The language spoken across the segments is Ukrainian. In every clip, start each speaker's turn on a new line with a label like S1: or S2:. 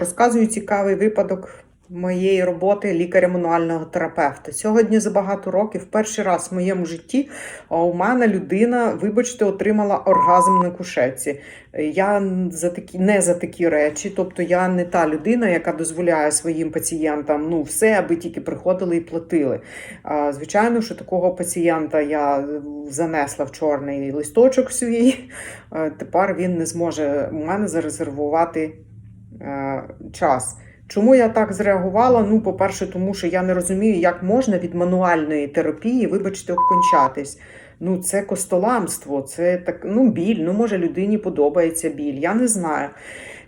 S1: Розказую цікавий випадок моєї роботи лікаря-мануального терапевта. Сьогодні за багато років, перший раз в моєму житті, у мене людина, вибачте, отримала оргазм на кушетці. Я за такі, не за такі речі, тобто я не та людина, яка дозволяє своїм пацієнтам ну, все, аби тільки приходили і платили. Звичайно, що такого пацієнта я занесла в чорний листочок свій. Тепер він не зможе у мене зарезервувати час. Чому я так зреагувала? Ну, по-перше, тому що я не розумію, як можна від мануальної терапії, вибачте, обкончатись. Ну, це костоламство, це так, ну, біль. Ну, може, людині подобається біль. Я не знаю.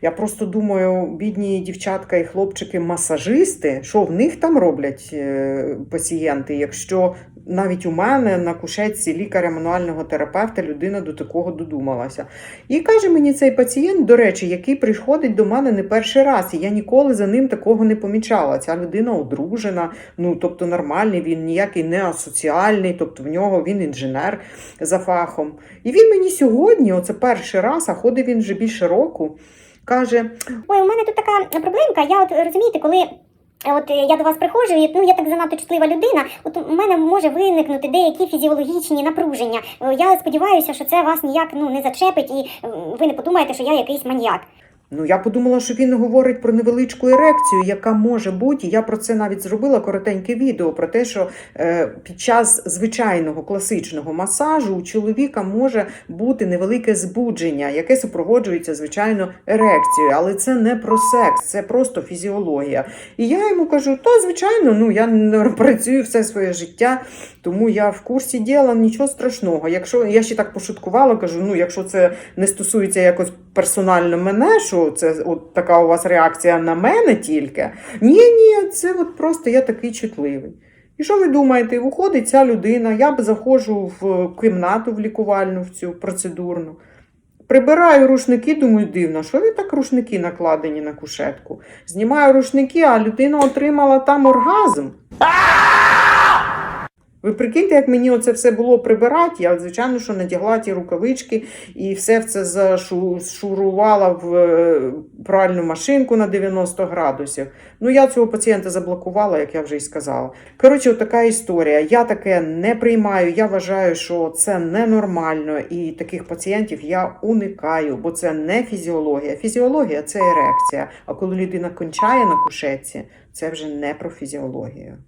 S1: Я просто думаю, бідні дівчатка і хлопчики-масажисти, що в них там роблять е, пацієнти, якщо навіть у мене на кушетці лікаря-мануального терапевта людина до такого додумалася. І каже мені цей пацієнт, до речі, який приходить до мене не перший раз, і я ніколи за ним такого не помічала. Ця людина одружена, ну тобто нормальний, він ніякий не асоціальний, тобто в нього він інженер за фахом. І він мені сьогодні, оце перший раз, а ходить він вже більше року, каже:
S2: Ой, у мене тут така проблемка. Я от розумієте, коли. От е, я до вас приходжу, і ну я так занадто чутлива людина. От у мене може виникнути деякі фізіологічні напруження. Е, Я сподіваюся, що це вас ніяк ну не зачепить, і ви не подумаєте, що я якийсь маньяк.
S1: Ну, я подумала, що він говорить про невеличку ерекцію, яка може бути. Я про це навіть зробила коротеньке відео про те, що е, під час звичайного класичного масажу у чоловіка може бути невелике збудження, яке супроводжується, звичайно, ерекцією. Але це не про секс, це просто фізіологія. І я йому кажу: то, звичайно, ну я працюю все своє життя, тому я в курсі діла нічого страшного. Якщо я ще так пошуткувала, кажу, ну якщо це не стосується якось персонально мене, що це от така у вас реакція на мене тільки. Ні, ні, це от просто я такий чутливий. І що ви думаєте? Виходить ця людина, я б заходжу в кімнату в лікувальну, в цю процедурну. Прибираю рушники, думаю, дивно, що ви так рушники накладені на кушетку? Знімаю рушники, а людина отримала там оргазм. Ви прикиньте, як мені оце все було прибирати. Я, звичайно, що надягла ті рукавички і все це зашурувала в е, пральну машинку на 90 градусів. Ну, я цього пацієнта заблокувала, як я вже й сказала. Коротше, така історія. Я таке не приймаю. Я вважаю, що це ненормально, і таких пацієнтів я уникаю, бо це не фізіологія. Фізіологія це ерекція. А коли людина кончає на кушетці, це вже не про фізіологію.